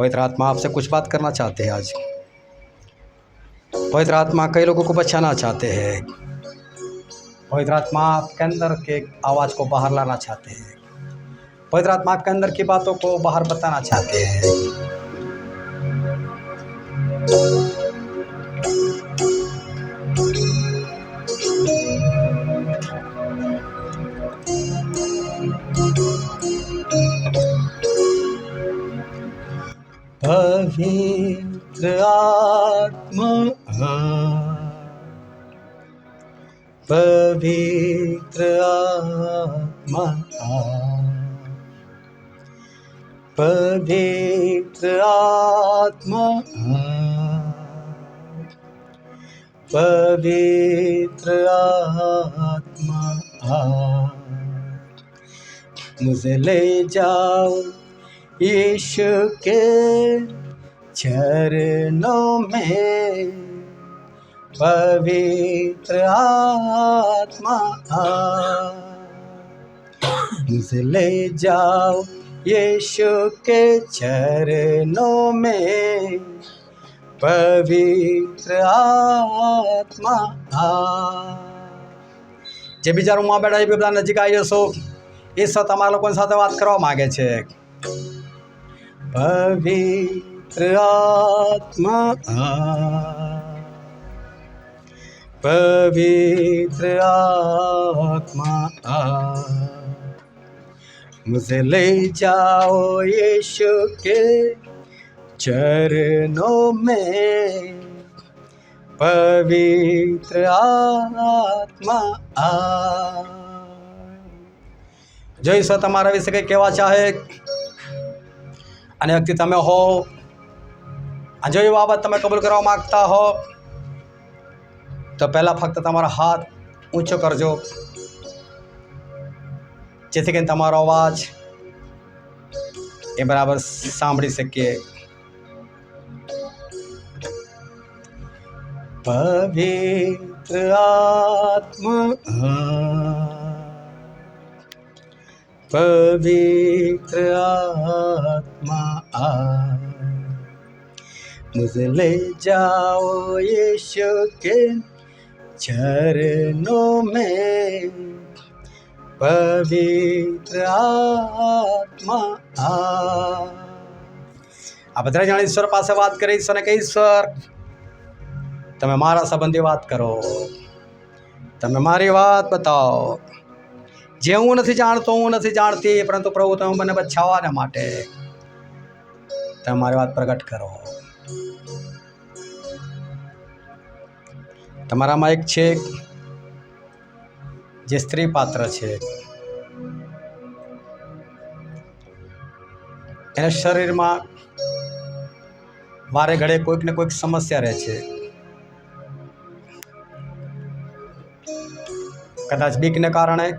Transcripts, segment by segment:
पवित्र आत्मा आपसे कुछ बात करना चाहते हैं आज। पवित्र आत्मा कई लोगों को बचाना चाहते हैं। पवित्र आत्मा आपके अंदर के आवाज़ को बाहर लाना चाहते हैं। पवित्र आत्मा आपके अंदर की बातों को बाहर बताना चाहते हैं। पवित्र आत्मा मुझे ले जाओ यीशु के चरणों में पवित्र आत्मा मुझे ले जाओ यीशु के चरणों में પવિત્ર આત્મા. જે બીજા રૂમમાં બેઠા છે બધા નજીક આવી જશો. એ સ તમારા લોકોની સાથે વાત કરવા માગે છે. પવિત્ર આત્મા. પવિત્ર આત્મા. મુઝે લઈ જાઓ યીશુ કે ચરનો મેં પવિત્ર આત્મા આ જોઈશો તમારા વિશે કંઈ કહેવા ચાહે અને વ્યક્તિ તમે હો આ જો એ બાબત તમે કબૂલ કરવા માગતા હો તો પહેલાં ફક્ત તમારો હાથ ઊંચો કરજો જેથી કરીને તમારો અવાજ એ બરાબર સાંભળી શકીએ પવિત્ર આત્મા પવિત્ર આત્મા मुझे ले जाओ यीशु के चरणों में પવિત્ર આત્મા આ બધા જણા ઈશ્વર પાસે વાત કરી ઈશ્વરને કહે ઈશ્વર તમે મારા સંબંધી વાત કરો. તમે મારી વાત બતાવો. જે હું નથી જાણતો, હું નથી જાણતી, પરંતુ પ્રભુ તમે મને બચાવવાને માટે તમે મારી વાત પ્રગટ કરો. તમારામાં એક છે, જે સ્ત્રી પાત્ર છે. એના શરીરમાં વારે ઘડે કોઈક ને કોઈક સમસ્યા રહે છે. કદાચ બીકને કારણે.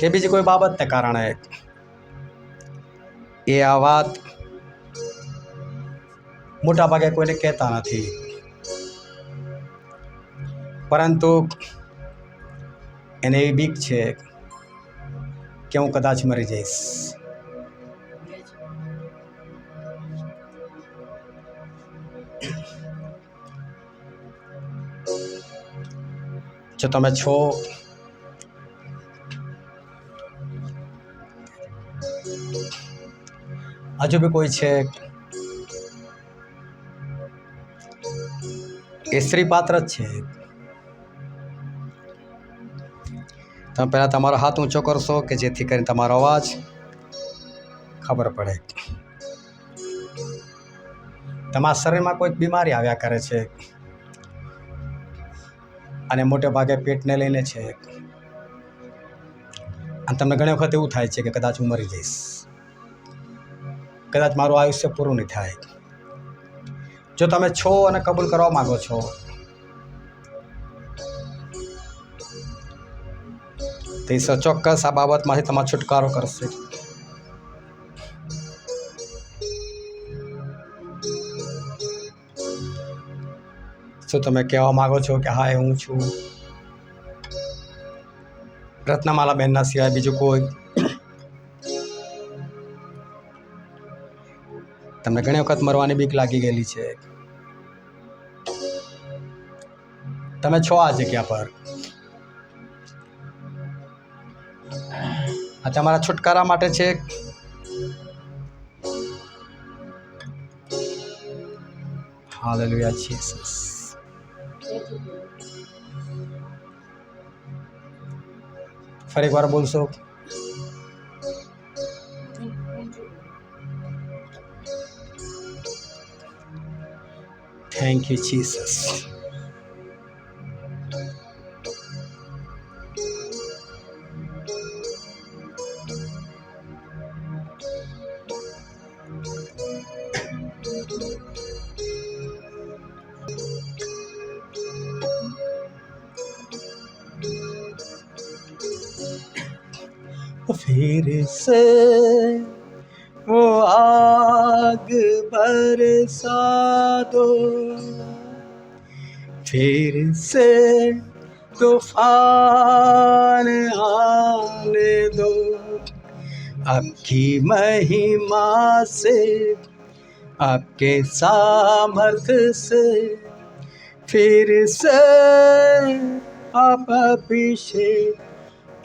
કે બીજી કોઈ બાબતને કારણે. એ આ વાત મોટા ભાગે કોઈને કહેતા નથી. પરંતુ એને એવી બીક છે કે હું કદાચ મરી જઈશ. જો તમે છો. હજુ બી કોઈ છે. એ સ્ત્રી પાત્ર જ છે. તમે પહેલાં તમારો હાથ ઊંચો કરશો કે જેથી કરીને તમારો અવાજ ખબર પડે. તમારા શરીરમાં કોઈક બીમારી આવ્યા કરે છે. અને મોટે ભાગે પેટને લઈને છે અને તમને ઘણી વખત એવું થાય છે કે કદાચ હું મરી જઈશ. કદાચ મારું આયુષ્ય પૂરું નહીં થાય. જો તમે છો અને કબૂલ કરવા માગો છો, તો ઈશ્વર ચોક્કસ આ બાબતમાંથી તમારો છુટકારો કરશે. શું તમે કહેવા માગો છો કે હા, એ હું છું? રત્નમાલા બહેનના સિવાય બીજું કોઈ? તમને ઘણી વખત મરવાની બીક લાગી ગયેલી છે. તમે છો આ જગ્યા પર. આ તમારા છુટકારા માટે છે? Hallelujah, Jesus. ફરી એકવાર બોલશો? થેન્ક યુ જીસસ फिर से वो आग बरसा दो फिर से तूफान आने दो आपकी महिमा से आपके सामर्थ्य से फिर से आप अभिषेक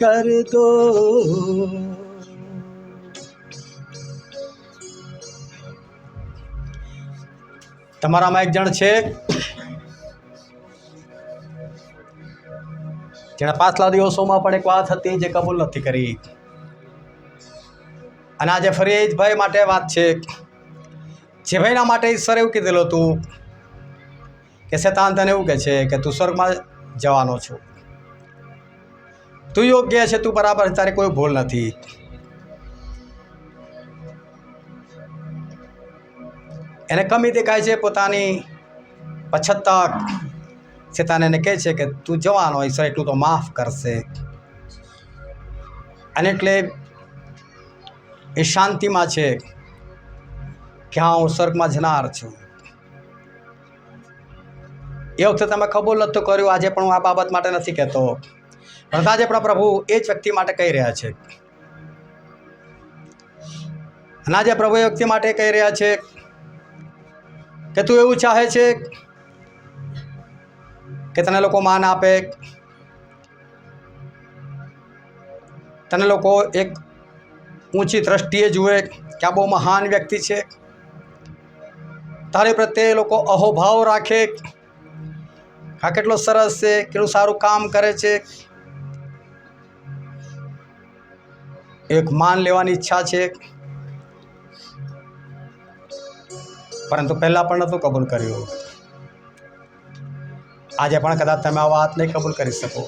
कर दो તમારામાં એક જણ છે જેણે પાછલા દિવસોમાં પણ એક વાત હતી જે કબૂલ નથી કરી અને આજે ફરી એ જ ભાઈ માટે વાત છે જે ભાઈના માટે ઈશ્વર એવું કીધેલું હતું કે શેતાન તને એવું કહે છે કે તું સ્વર્ગમાં જવાનો છું તું યોગ્ય છે તું બરાબર છે, તારે કોઈ ભૂલ નથી. એને કમી દેખાય છે પોતાની પછતક. શેતાન એને કહે છે કે તું જવાનો ઈશ્વર એટલું તો માફ કરશે. અને એટલે એ શાંતિમાં છે કે હા હું સ્વર્ગમાં જનાર છું. એ વખતે તમે કબૂલ નહોતું કર્યું આજે પણ હું આ બાબત માટે નથી કહેતો. પરંતુ આજે પણ પ્રભુ એ જ વ્યક્તિ માટે કહી રહ્યા છે. અનાજે પ્રભુ એ વ્યક્તિ માટે કહી રહ્યા છે કે તું એવું ચાહે છે કે તને લોકો માન આપે. તને લોકો એક ઊંચી દ્રષ્ટિએ જુએ કે આ બહુ મહાન વ્યક્તિ છે. તારી પ્રત્યે લોકો અહોભાવ રાખે. આ કેટલો સરસ છે, કેટલું સારું કામ કરે છે. એક માન લેવાની ઈચ્છા છે. પરંતુ પહેલાં પણ નહોતું કબૂલ કર્યું. આજે પણ કદાચ તમે આ વાત નહીં કબૂલ કરી શકો.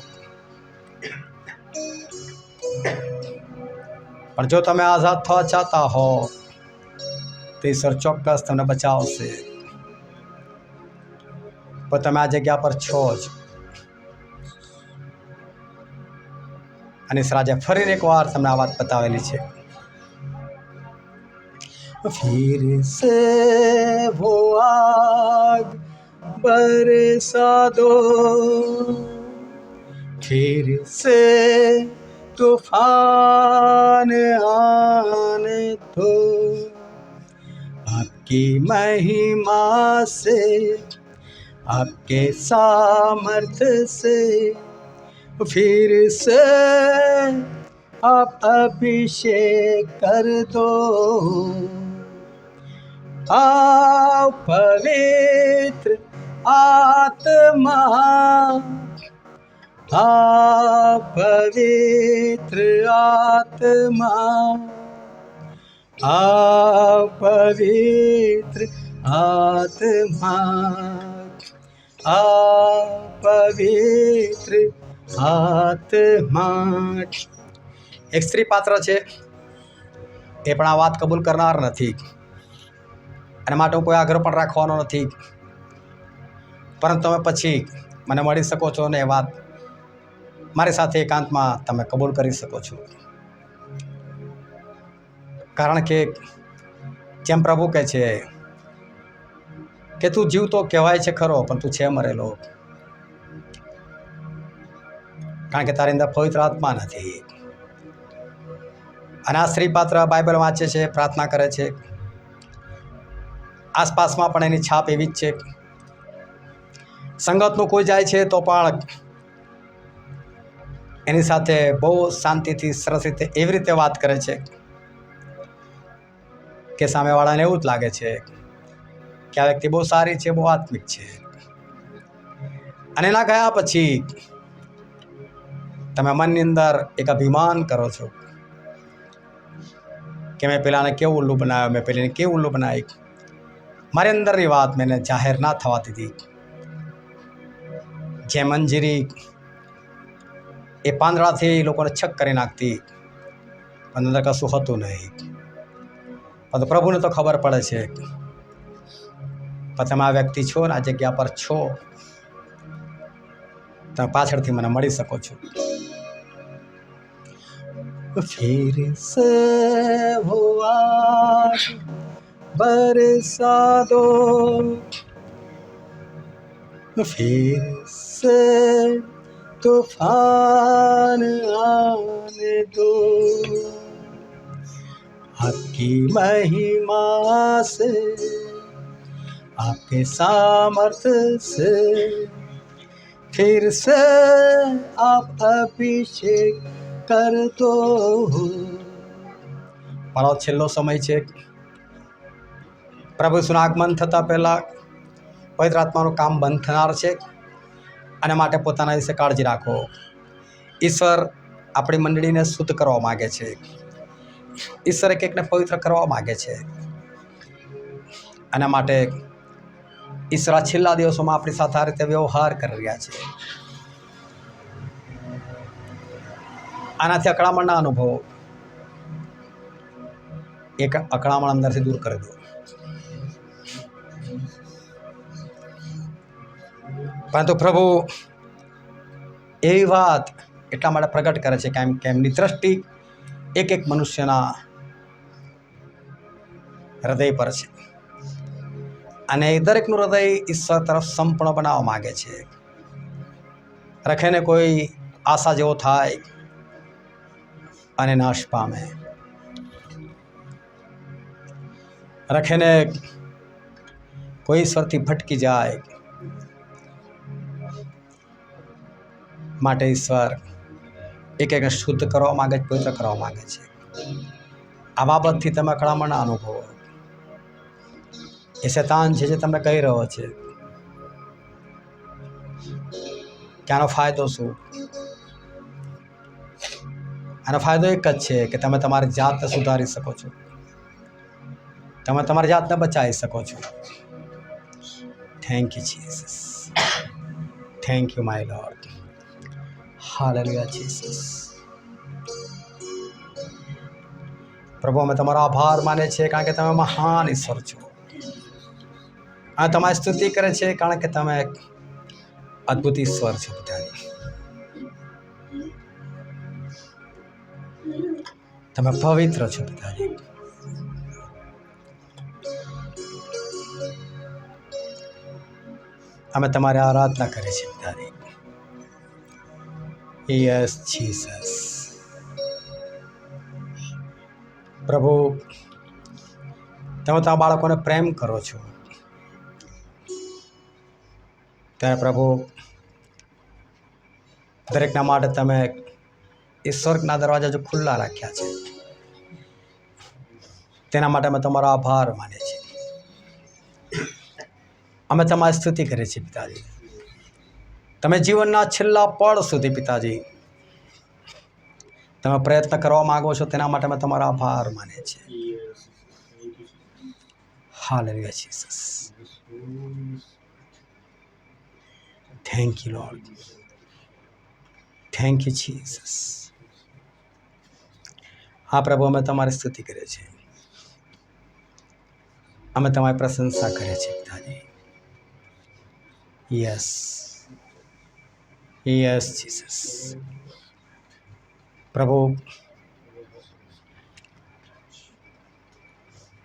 પણ જો તમે આઝાદ થવા ચાહતા હો, તો ઈશ્વર ચોક્કસ તમને બચાવશે. પણ તમે આ જગ્યા પર છો જ. અને રાજે ફરીને એકવાર તમને આ વાત બતાવેલી છે फिर से वो आग बरसा दो फिर से तूफान आने दो आपकी महिमा से आपके सामर्थ्य से फिर से आप अभिषेक कर दो आओ पवित्र आत्मा आओ पवित्र आत्मा आओ पवित्र आत्मा आ पवित्र આત્મા એક સ્ત્રી પાત્ર છે. એ પણ આ વાત કબૂલ કરનાર નથી. અને માટે હું કોઈ આગ્રહ પણ રાખવાનો નથી. પરંતુ તમે પછી મને મળી શકો છો અને એ વાત મારી સાથે એકાંતમાં તમે કબૂલ કરી શકો છો. કારણ કે જેમ પ્રભુ કહે છે કે તું જીવતો કહેવાય છે ખરો, પણ તું છે મરેલો. કારણ કે તારી અંદર પવિત્ર આત્મા નથી. અને આ સ્ત્રી પાત્ર બાઇબલ વાંચે છે, પ્રાર્થના કરે છે. આસપાસમાં પણ એની છાપ એવી જ છે. સંગતનું કોઈ જાય છે તો પણ એની સાથે બહુ શાંતિથી સરસ રીતે એવી રીતે વાત કરે છે કે સામેવાળાને એવું જ લાગે છે કે આ વ્યક્તિ બહુ સારી છે, બહુ આત્મિક છે. અને એના ગયા પછી તમે મનની અંદર એક અભિમાન કરો છો કે મેં પેલાને કેવું ઉલ્લુ બનાવ્યો, મેં પેલીને કેવું ઉલ્લુ બનાવી મારી અંદરની વાત મેં જાહેર ના થવા દીધી જે મંજીરી એ પાંદડાથી લોકોને છક કરી નાખતી, પણ અંદર કશું હતું નહીં. પણ પ્રભુને તો ખબર પડે છે. પણ તમે આ વ્યક્તિ છો ને, આ જગ્યા પર છો, તમે પાછળથી મને મળી શકો છો. फिर से वो आग बरसा दो फिर से तूफान आने दो आपकी महिमा से आपके सामर्थ्य से फिर से आप अभिषेक કરતો મારો છેલ્લો સમય છે. પ્રભુ આગમન થતાં પહેલાં પવિત્ર આત્માનું કામ બંધ થનાર છે. અને માટે પોતાના વિશે કાળજી રાખો. ઈશ્વર આપણી મંડળીને શુદ્ધ કરવા માગે છે. ઈશ્વર એક એકને પવિત્ર કરવા માગે છે. અને માટે ઈશ્વર છેલ્લા દિવસોમાં આપણી સાથે આ રીતે વ્યવહાર કરી રહ્યા છે. આનાથી અકળામણના અનુભવો. એક અકળામણ અંદરથી દૂર કરી દો. પરંતુ પ્રભુ, એવી વાત એટલા માટે પ્રગટ કરે છે કેમ કે એમની દ્રષ્ટિ એક એક મનુષ્યના હૃદય પર છે. અને એ દરેકનું હૃદય ઈશ્વર તરફ સંપૂર્ણ બનાવવા માગે છે. રખેને કોઈ આશા જેવો થાય અને નાશ પામે. રખેને કોઈ ઈશ્વરથી ભટકી જાય માટે ઈશ્વર એક એક શુદ્ધ કરવા માગે છે પવિત્ર કરવા માગે છે. આ બાબતથી તમે અકળામણના અનુભવો. એ શેતાન છે જે તમને કહી રહ્યો છે કે ફાયદો શું? આનો ફાયદો એક જ છે કે તમે તમારી જાતને સુધારી શકો છો. તમે તમારી જાતને બચાવી શકો છો. Thank you Jesus thank you my lord hallelujah Jesus પ્રભુ, અમે તમારો આભાર માને છે કારણ કે તમે મહાન ઈશ્વર છો. આ તમારી સ્તુતિ કરે છે કારણ કે તમે અદ્ભુત ઈશ્વર છો બધાની તમે પવિત્ર છો પિતાજી. અમે તમારી આરાધના કરીએ છીએ પિતાજી. યસ જીસસ પ્રભુ, તમે તો આ બાળકોને પ્રેમ કરો છો. ત્યારે પ્રભુ, દરેકના માટે તમે એ સ્વર્ગના દરવાજા જો ખુલ્લા રાખ્યા છે તેના માટે અમે તમારો આભાર માનીએ છીએ. અમે તમારી સ્તુતિ કરીએ છીએ પિતાજી. તમે જીવનના છેલ્લા પળ સુધી પિતાજી, તમે પ્રયત્ન કરવા માગો છો તેના માટે અમે તમારો આભાર માનીએ છીએ. હાલ Jesus thank you lord thank you Jesus હા, પ્રભુ, અમે તમારી સ્તુતિ કરીએ છીએ. અમે તમારી પ્રશંસા કરીએ છીએ પિતાજી. યસ યસ જીસસ પ્રભુ,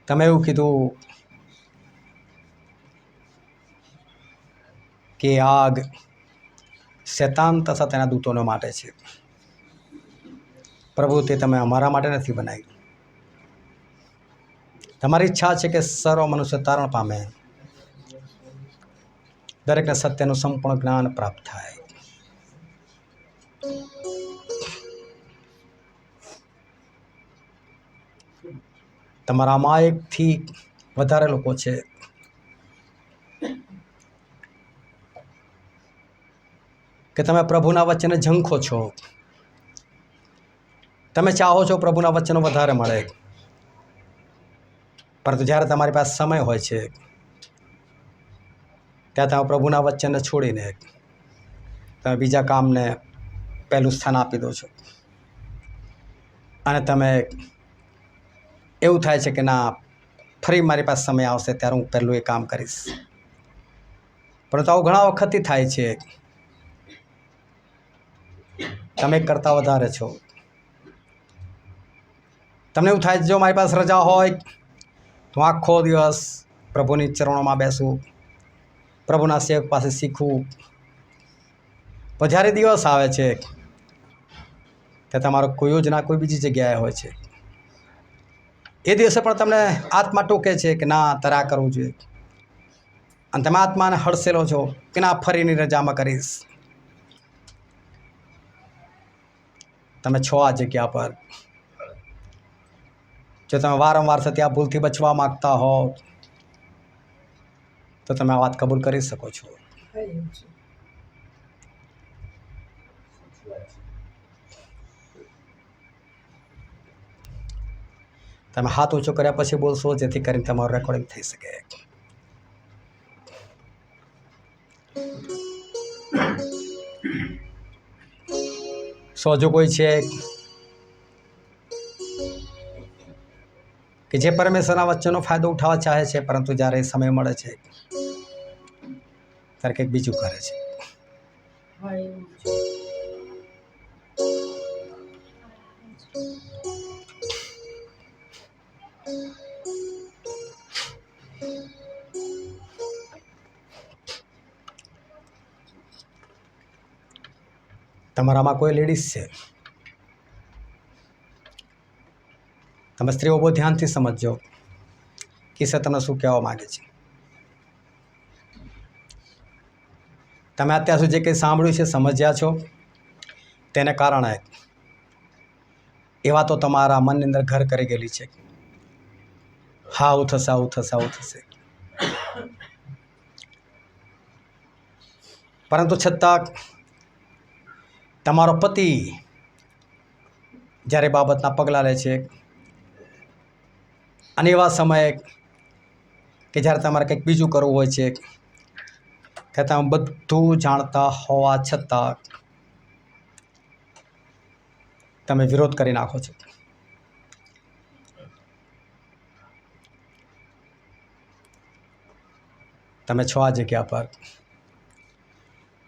તમે એવું કીધું કે આગ શેતાન તથા તેના દૂતોનો માટે છે. પ્રભુ, તે તમે અમારા માટે નથી બનાવી. તમારી ઈચ્છા છે કે સર્વ મનુષ્ય તારણ પામે. દરેકને સત્યનું સંપૂર્ણ જ્ઞાન પ્રાપ્ત થાય. તમારામાં એકથી વધારે લોકો છે. કે તમે પ્રભુના વચ્ચેને ઝંખો છો. તમે ચાહો છો પ્રભુના વચ્ચેનો વધારે મળે. પરંતુ જ્યારે તમારી પાસે સમય હોય છે, ત્યાં તમે પ્રભુના વચ્ચેને છોડીને તમે બીજા કામને પહેલું સ્થાન આપી દો છો. અને તમે એવું થાય છે કે ના, ફરી મારી પાસે સમય આવશે ત્યારે હું પહેલું એ કામ કરીશ. પરંતુ આવું ઘણા વખતથી થાય છે. તમે કરતાં વધારે છો. તમને એવું થાય છે, જો મારી પાસે રજા હોય હું આખો દિવસ પ્રભુની ચરણોમાં બેસું, પ્રભુના સેવક પાસે શીખવું પણ દિવસ આવે છે તે તમારો કોઈ યોજના કોઈ બીજી જગ્યાએ હોય છે. એ દિવસે પણ તમને આત્મા ટોકે છે કે ના, તારે કરવું જોઈએ. અને તમે આત્માને હડસેલો છો કે ના ફરીની રજામાં કરીશ. તમે છો આ જગ્યા પર. જો તમે વારંવાર થતી આ ભૂલથી બચવા માગતા હો, તો તમે આ વાત કબૂલ કરી શકો છો. તમે હાથ ઊંચો કર્યા પછી બોલશો, જેથી કરીને તમારું રેકોર્ડિંગ થઈ શકે. સો જો કોઈ છે જે પરમેશ્વરના વચ્ચેનો ફાયદો ઉઠાવવા ચાહે છે, પરંતુ જ્યારે સમય મળે છે, ત્યારે કંઈક બીજું કરે છે. તમારામાં કોઈ લેડીઝ છે? તમે સ્ત્રીઓ બહુ ધ્યાનથી સમજજો કિસ્સા તમને શું કહેવા માગે છે. તમે અત્યાર સુધી જે કંઈ સાંભળ્યું છે, સમજ્યા છો, તેને કારણે એવા તો તમારા મનની અંદર ઘર કરી ગયેલી છે. હા આવું થશે આવું થશે આવું થશે. પરંતુ છતાં તમારો પતિ જ્યારે બાબતના પગલાં લે છે અને એવા સમયે કે જ્યારે તમારે કંઈક બીજું કરવું હોય છે કે તમે બધું જાણતા હોવા છતાં તમે વિરોધ કરી નાખો છો. તમે છો આ જગ્યા પર.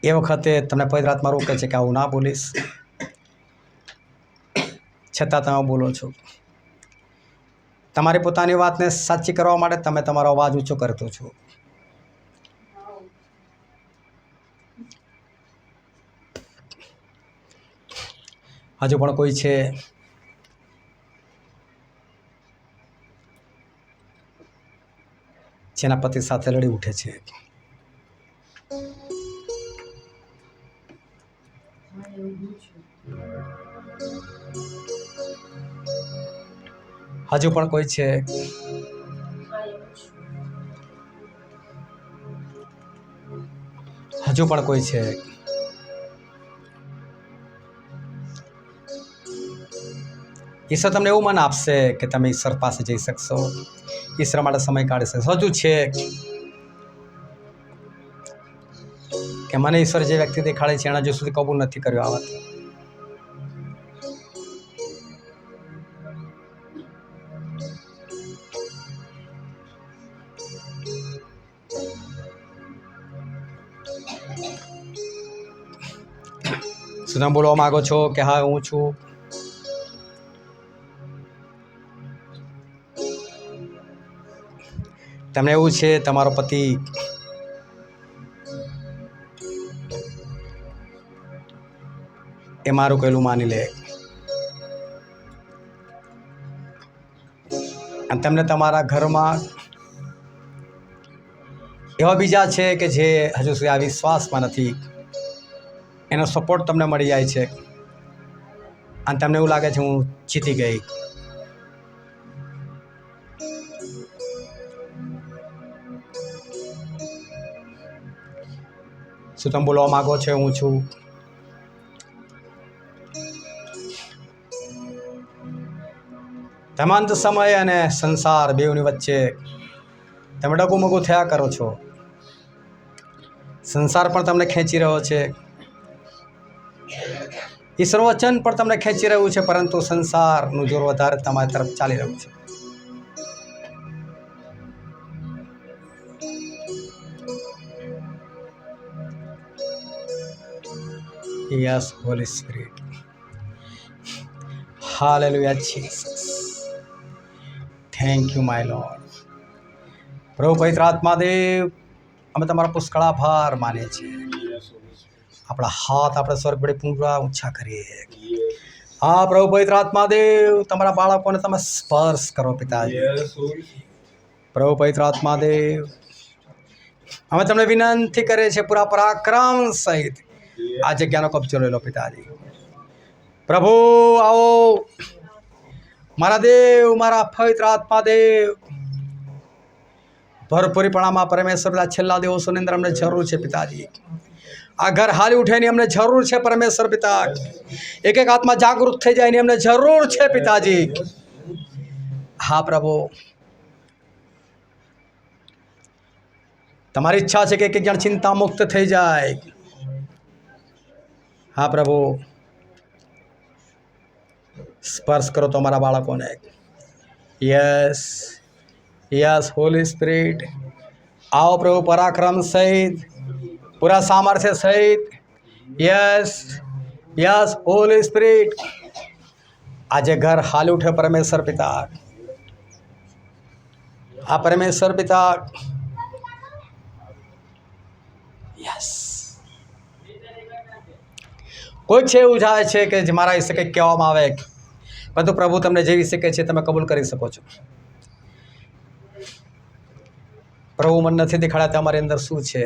એ વખતે તમને પવિત્ર આત્મા રોકે છે કે આવું ના બોલીશ. છતાં તમે બોલો છો. તમારી પોતાની વાતને સાચી કરવા માટે તમે તમારો અવાજ ઊંચો કરતો છો. હજુ પણ કોઈ છે? જેના પતિ સાથે લડી ઉઠે છે? Thank એવું હજુ પણ કોઈ છે? હજુ પણ કોઈ છે? ઈશ્વર તમને એવું મન આપશે કે તમે ઈશ્વર પાસે જઈ શકશો. ઈશ્વર માટે સમય કાઢી શકશો હજુ છે? કે મને ઈશ્વર જે વ્યક્તિ દેખાડે છે એણે હજુ સુધી કબૂલ નથી કર્યો આ વાત. તમે બોલવા માંગો છો કે હા, હું છું? તમને એવું છે તમારો પતિ? એ મારું કહેલું માની લે. અને તમને તમારા ઘરમાં એવા બીજા છે કે જે હજુ સુધી આ વિશ્વાસમાં નથી? એનો સપોર્ટ તમને મળી જાય છે. અને તમને એવું લાગે છે હું જીતી ગઈ. શું તમે બોલવા માગો છો? હું છું. તમાંત સમય અને સંસાર બેવની વચ્ચે તમે ડગુમગુ થયા કરો છો. સંસાર પણ તમને ખેંચી રહ્યો છે. ઈશ્વર વચન પણ તમને ખેંચી રહ્યું છે, પરંતુ સંસારનું જોર વધારે તમારી તરફ ચાલી રહ્યું છે. Yes, holy spirit. Hallelujah, Jesus. Thank you, my lord. પ્રભુ પવિત્ર આત્માદેવ, અમે તમારા પુષ્કળ આભાર માનીએ છીએ. આપણા હાથ આપણે સ્વર્ગ વડે પૂરા ઊંચા કરીએ. હા, પ્રભુ પવિત્ર આત્માદેવ તમારા બાળકોને તમે સ્પર્શ કરો પિતાજી. પ્રભુ પવિત્ર આત્માદેવ અમે તમને વિનંતી કરીએ છીએ પૂરા પરાક્રમ સહિત. આ જગ્યાનો કબજો લઈ લો પિતાજી. પ્રભુ, આવો. મારા દેવ, મારા પવિત્ર આત્મા દેવ. ભરપૂરીપણામાં પરમેશ્વરના છેલ્લા દિવસોની અંદર અમને જરૂર છે પિતાજી. આ ઘર હાલી ઉઠે એની અમને જરૂર છે પરમેશ્વર પિતા. એક એક આત્મા જાગૃત થઈ જાય એની અમને જરૂર છે પિતાજી. હા પ્રભુ. તમારી ઈચ્છા છે કે એક જણ ચિંતા મુક્ત થઈ જાય. હા પ્રભુ. સ્પર્શ કરો તો અમારા બાળકોને. યસ યસ હોલી સ્પિરિટ આવો પ્રભુ પરાક્રમ સહિત પૂરા સામર્થ્ય સહિત યસ યસ હોલી સ્પિરિટ આજે ઘર હાલ ઉઠે પરમેશ્વર પિતા. આ પરમેશ્વર પિતા. યસ કોઈ છે એવું જાય છે કે જે મારા વિશે કંઈક કહેવામાં આવે? પરંતુ પ્રભુ તમને જે વિશે કહે છે તમે કબૂલ કરી શકો છો. પ્રભુ મને નથી દેખાડતા તમારી અંદર શું છે.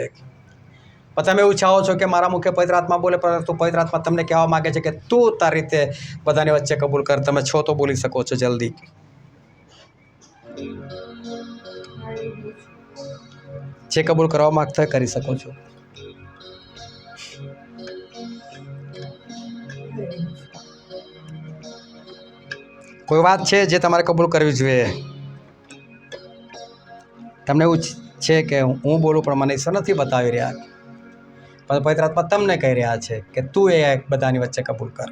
તમે એવું ચાહો છો કે મારા મુખે પવિત્ર આત્મા બોલે, પરંતુ પવિત્ર આત્મા તમને કહેવા માગે છે કે તું તારી રીતે બધાની વચ્ચે કબૂલ કર, તમે છો તો બોલી શકો છો જલ્દી. જે કબૂલ કરવા માગતા કરી શકો છો. કોઈ વાત છે જે તમારે કબૂલ કરવી જોઈએ? તમને એવું છે કે હું બોલું પણ મને ઈશ્વર નથી બતાવી રહ્યા. પવિત્ર આત્મા તમને કહી રહ્યા છે કે તું એ બધાની વચ્ચે કબૂલ કર.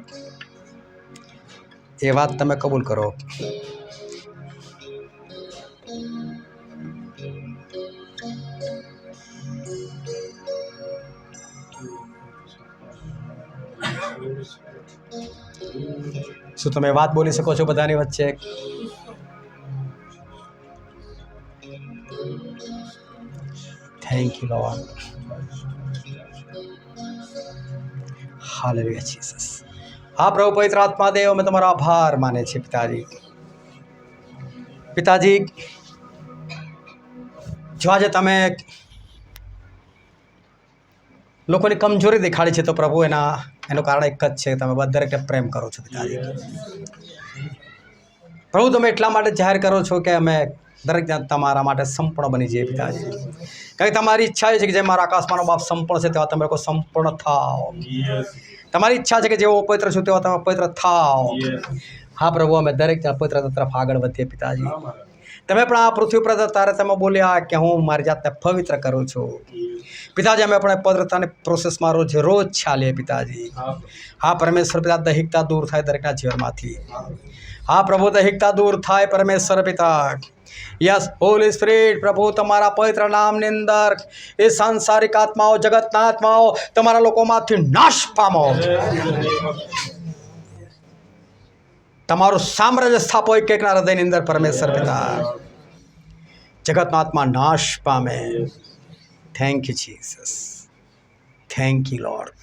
એ વાત તમે કબૂલ કરો. શું તમે વાત બોલી શકો છો બધાની વચ્ચે? Thank you lord hallelujah Jesus હા, પ્રભુ પવિત્ર આત્મા, દેવ, અમે તમારો આભાર માને છે પિતાજી. પિતાજી, જો આજે તમે લોકોની કમજોરી દેખાડી છે તો પ્રભુ એના, એનું કારણ એક જ છે, તમે દરેકને પ્રેમ કરો છો પિતાજી. પ્રભુ, તમે એટલા માટે જાહેર કરો છો કે અમે દરેક જણ તમારા માટે સંપૂર્ણ બની જઈએ પિતાજી. કારણ કે તમારી ઈચ્છા એ છે કે જે મારા આકાશમાંનો બાપ સંપૂર્ણ છે તેવા તમે લોકો સંપૂર્ણ થાઓ. તમારી ઈચ્છા છે કે જેવો પવિત્ર છું તેવા તમે પવિત્ર થાઓ. હા પ્રભુ અમે દરેક જણ પવિત્રતા તરફ આગળ વધીએ પિતાજી. તમે પણ આ પૃથ્વી પર તારે તમે બોલ્યા કે હું મારી જાતને પવિત્ર કરું છું. પિતાજી અમે પણ પવિત્રતાની પ્રોસેસમાં રોજ રોજ ચાલીએ પિતાજી. હા પરમેશ્વર પિતા દૈહિકતા દૂર થાય દરેકના જીવનમાંથી. હા પ્રભુ દૈહિકતા દૂર થાય પરમેશ્વર પિતા. યસ હોલી સ્પિરિટ પ્રભુ તમારા પવિત્ર નામની અંદર એ સાંસારિક આત્માઓ જગતના આત્માઓ તમારા લોકોમાંથી નાશ પામો તમારું સામ્રાજ્ય સ્થાપો એક એકના હૃદયની અંદર પરમેશ્વર પિતા જગતનો આત્મા નાશ પામે thank you Jesus thank you lord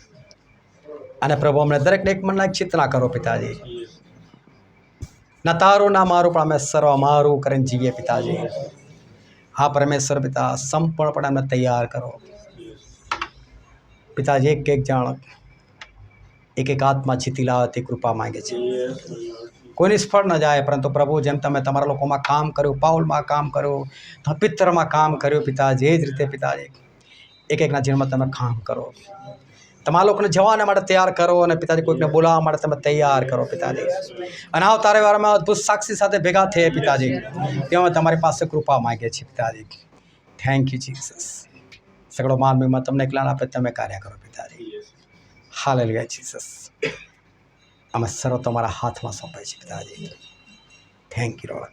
અને પ્રભુ અમને દરેકને એક મનના ચિંતના કરો પિતાજી ના તારું ના મારું, પણ અમે સર્વ મારું કરીને જીવીએ પિતાજી. હા, પરમેશ્વર પિતા, સંપૂર્ણપણે અમને તૈયાર કરો. પિતાજી, એક એક જાણ, એક એક આત્મા જીતી લાવે તે કૃપા માંગે છે. કોઈ નિષ્ફળ ન જાય, પરંતુ પ્રભુ, જેમ તમે તમારા લોકોમાં કામ કર્યું, પાઉલમાં કામ કર્યું પિત્તરમાં કામ કર્યું, પિતાજી, એ જ રીતે પિતાજી, એક એકના જીવનમાં તમે કામ કરો. તમારા લોકોને જવાના માટે તૈયાર કરો અને પિતાજી કોઈકને બોલાવવા માટે તમે તૈયાર કરો પિતાજી. અને આવ તારે વારમાં અદ્ભુત સાક્ષી સાથે ભેગા થઈએ પિતાજી. તેમાં તમારી પાસે કૃપા માગીએ છીએ પિતાજી. થેન્ક યુ જીસસ સગડો માન મહિમા તમને એકલા આપે તમે કાર્ય કરો પિતાજી. હાલેલુયા જીસસ અમે સર્વ તમારા હાથમાં સોંપાય છે પિતાજી. Thank you lord